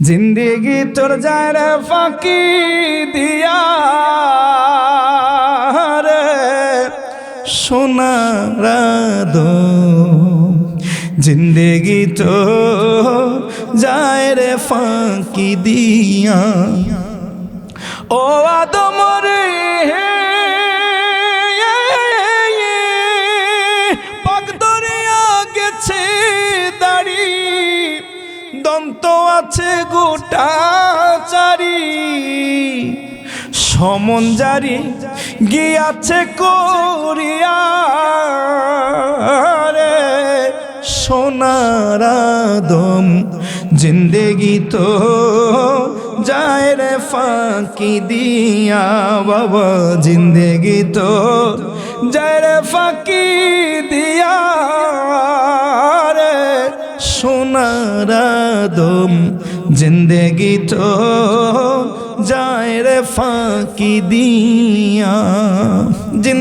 জিন্দেগি তোর যায় রে ফাঁকি দিয়া রে, সোনার জিন্দেগি তো যায় রে ফাঁকি দিয়া। ও আদম আছে গোটা চারি। সমন জারি গিয়াছে করিয়া রে। সোনার দম জিন্দেগি তো যায় রে ফাঁকি দিয়া। বাবা জিন্দেগি তো যায় রে ফাঁকি দিয়া। সোনার দম জিন্দেগি তো যায় রে ফাঁকি দিয়া। জিন্দে